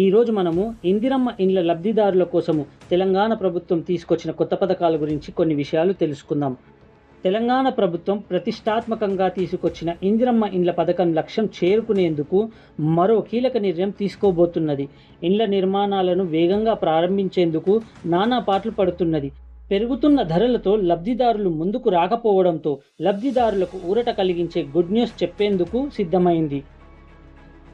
ఈరోజు మనము ఇందిరమ్మ ఇండ్ల లబ్ధిదారుల కోసము తెలంగాణ ప్రభుత్వం తీసుకొచ్చిన కొత్త పథకాల గురించి కొన్ని విషయాలు తెలుసుకుందాం. తెలంగాణ ప్రభుత్వం ప్రతిష్టాత్మకంగా తీసుకొచ్చిన ఇందిరమ్మ ఇండ్ల పథకం లక్ష్యం చేరుకునేందుకు మరో కీలక నిర్ణయం తీసుకోబోతున్నది. ఇండ్ల నిర్మాణాలను వేగంగా ప్రారంభించేందుకు నానా పాటలు పడుతున్నది. పెరుగుతున్న ధరలతో లబ్ధిదారులు ముందుకు రాకపోవడంతో లబ్ధిదారులకు ఊరట కలిగించే గుడ్ న్యూస్ చెప్పేందుకు సిద్ధమైంది.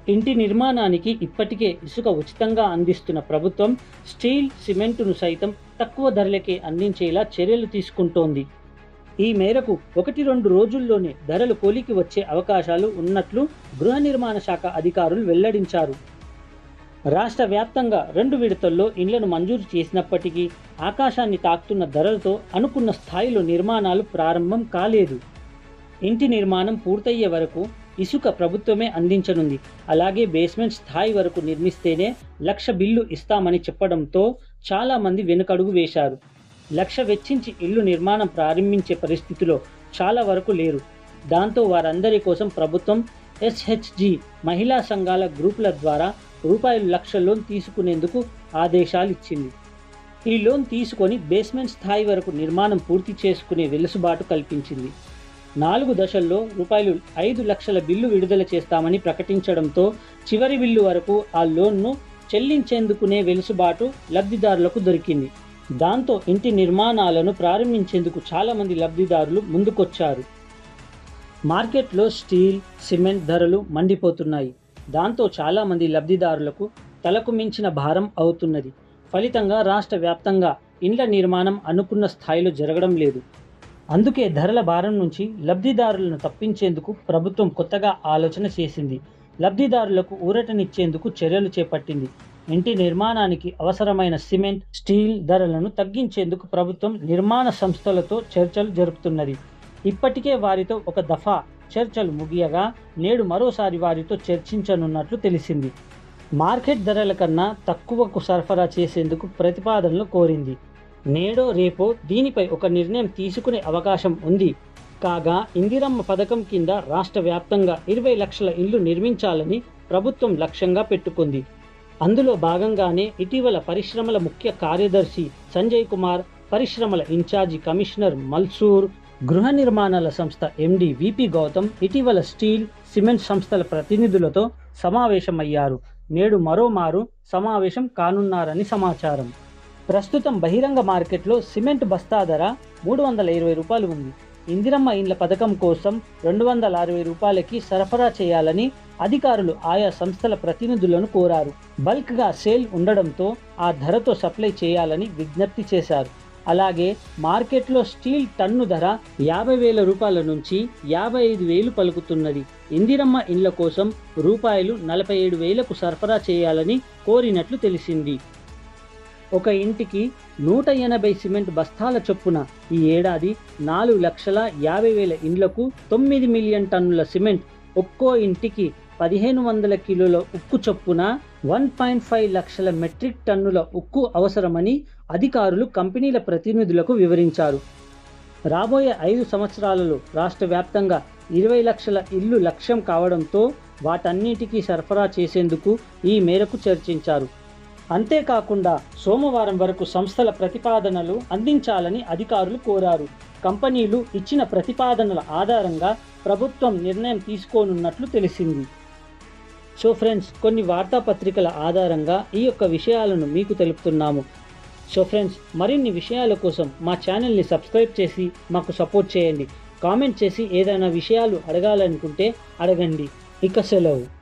ఇంటి నిర్మాణానికి ఇప్పటికే ఇసుక ఉచితంగా అందిస్తున్న ప్రభుత్వం స్టీల్ సిమెంటును సైతం తక్కువ ధరలకే అందించేలా చర్యలు తీసుకుంటోంది. ఈ మేరకు ఒకటి రెండు రోజుల్లోనే ధరలు కొలికి వచ్చే అవకాశాలు ఉన్నట్లు గృహ నిర్మాణ శాఖ అధికారులు వెల్లడించారు. రాష్ట్ర వ్యాప్తంగా రెండు విడతల్లో ఇండ్లను మంజూరు చేసినప్పటికీ ఆకాశాన్ని తాకుతున్న ధరలతో అనుకున్న స్థాయిలో నిర్మాణాలు ప్రారంభం కాలేదు. ఇంటి నిర్మాణం పూర్తయ్యే వరకు ఇసుక ప్రభుత్వమే అందించనుంది. అలాగే బేస్మెంట్ స్థాయి వరకు నిర్మిస్తేనే లక్ష బిల్లు ఇస్తామని చెప్పడంతో చాలామంది వెనుకడుగు వేశారు. లక్ష వెచ్చించి ఇల్లు నిర్మాణం ప్రారంభించే పరిస్థితిలో చాలా వరకు లేరు. దాంతో వారందరి కోసం ప్రభుత్వం ఎస్హెచ్జి మహిళా సంఘాల గ్రూపుల ద్వారా రూపాయలు లక్ష లోన్ తీసుకునేందుకు ఆదేశాలు ఇచ్చింది ఈ లోన్ తీసుకొని బేస్మెంట్ స్థాయి వరకు నిర్మాణం పూర్తి చేసుకునే వెలుసుబాటు కల్పించింది. నాలుగు దశల్లో రూపాయలు ఐదు లక్షల బిల్లు విడుదల చేస్తామని ప్రకటించడంతో చివరి బిల్లు వరకు ఆ లోన్ను చెల్లించేందుకునే వెలుసుబాటు లబ్ధిదారులకు దొరికింది. దాంతో ఇంటి నిర్మాణాలను ప్రారంభించేందుకు చాలామంది లబ్ధిదారులు ముందుకొచ్చారు. మార్కెట్లో స్టీల్ సిమెంట్ ధరలు మండిపోతున్నాయి. దాంతో చాలామంది లబ్ధిదారులకు తలకు మించిన భారం అవుతున్నది. ఫలితంగా రాష్ట్ర వ్యాప్తంగా ఇండ్ల నిర్మాణం అనుకున్న స్థాయిలో జరగడం లేదు. అందుకే ధరల భారం నుంచి లబ్ధిదారులను తప్పించేందుకు ప్రభుత్వం కొత్తగా ఆలోచన చేసింది. లబ్ధిదారులకు ఊరటనిచ్చేందుకు చర్యలు చేపట్టింది. ఇంటి నిర్మాణానికి అవసరమైన సిమెంట్ స్టీల్ ధరలను తగ్గించేందుకు ప్రభుత్వం నిర్మాణ సంస్థలతో చర్చలు జరుపుతున్నది. ఇప్పటికే వారితో ఒక దఫా చర్చలు ముగియగా నేడు మరోసారి వారితో చర్చించనున్నట్లు తెలిసింది. మార్కెట్ ధరల కన్నా తక్కువకు సరఫరా చేసేందుకు ప్రతిపాదనలు కోరింది. నేడో రేపో దీనిపై ఒక నిర్ణయం తీసుకునే అవకాశం ఉంది. కాగా ఇందిరమ్మ పథకం కింద రాష్ట్ర వ్యాప్తంగా ఇరవై లక్షల ఇల్లు నిర్మించాలని ప్రభుత్వం లక్ష్యంగా పెట్టుకుంది. అందులో భాగంగానే ఇటీవల పరిశ్రమల ముఖ్య కార్యదర్శి సంజయ్ కుమార్ పరిశ్రమల ఇన్ఛార్జి కమిషనర్ మల్సూర్ గృహ నిర్మాణాల సంస్థ ఎండి విపి గౌతమ్ ఇటీవల స్టీల్ సిమెంట్ సంస్థల ప్రతినిధులతో సమావేశమయ్యారు. నేడు మరోమారు సమావేశం కానున్నారని సమాచారం. ప్రస్తుతం బహిరంగ మార్కెట్లో సిమెంట్ బస్తా ధర మూడు వందల ఇరవై రూపాయలు ఉంది. ఇందిరమ్మ ఇండ్ల పథకం కోసం రెండు వందల అరవై రూపాయలకి సరఫరా చేయాలని అధికారులు ఆయా సంస్థల ప్రతినిధులను కోరారు. బల్క్గా సేల్ ఉండడంతో ఆ ధరతో సప్లై చేయాలని విజ్ఞప్తి చేశారు. అలాగే మార్కెట్లో స్టీల్ టన్ను ధర యాభై వేల రూపాయల నుంచి యాభై ఐదు వేలు పలుకుతున్నది. ఇందిరమ్మ ఇండ్ల కోసం రూపాయలు నలభై ఏడు వేలకు సరఫరా చేయాలని కోరినట్లు తెలిసింది. ఒక ఇంటికి నూట ఎనభై సిమెంట్ బస్తాల చొప్పున ఈ ఏడాది నాలుగు లక్షల యాభై వేల ఇండ్లకు తొమ్మిది మిలియన్ టన్నుల సిమెంట్ ఒక్కో ఇంటికి పదిహేను వందల కిలోల ఉక్కు చొప్పున వన్ పాయింట్ ఫైవ్ లక్షల మెట్రిక్ టన్నుల ఉక్కు అవసరమని అధికారులు కంపెనీల ప్రతినిధులకు వివరించారు. రాబోయే ఐదు సంవత్సరాలలో రాష్ట్ర వ్యాప్తంగా ఇరవై లక్షల ఇల్లు లక్ష్యం కావడంతో వాటన్నిటికీ సరఫరా చేసేందుకు ఈ మేరకు చర్చించారు. అంతేకాకుండా సోమవారం వరకు సంస్థల ప్రతిపాదనలు అందించాలని అధికారులు కోరారు. కంపెనీలు ఇచ్చిన ప్రతిపాదనల ఆధారంగా ప్రభుత్వం నిర్ణయం తీసుకోనున్నట్లు తెలిసింది. సో ఫ్రెండ్స్ కొన్ని వార్తాపత్రికల ఆధారంగా ఈ యొక్క విషయాలను మీకు తెలుపుతున్నాము. సో ఫ్రెండ్స్ మరిన్ని విషయాల కోసం మా ఛానల్ని సబ్స్క్రైబ్ చేసి మాకు సపోర్ట్ చేయండి. కామెంట్ చేసి ఏదైనా విషయాలు అడగాలనుకుంటే అడగండి. ఇక సెలవు.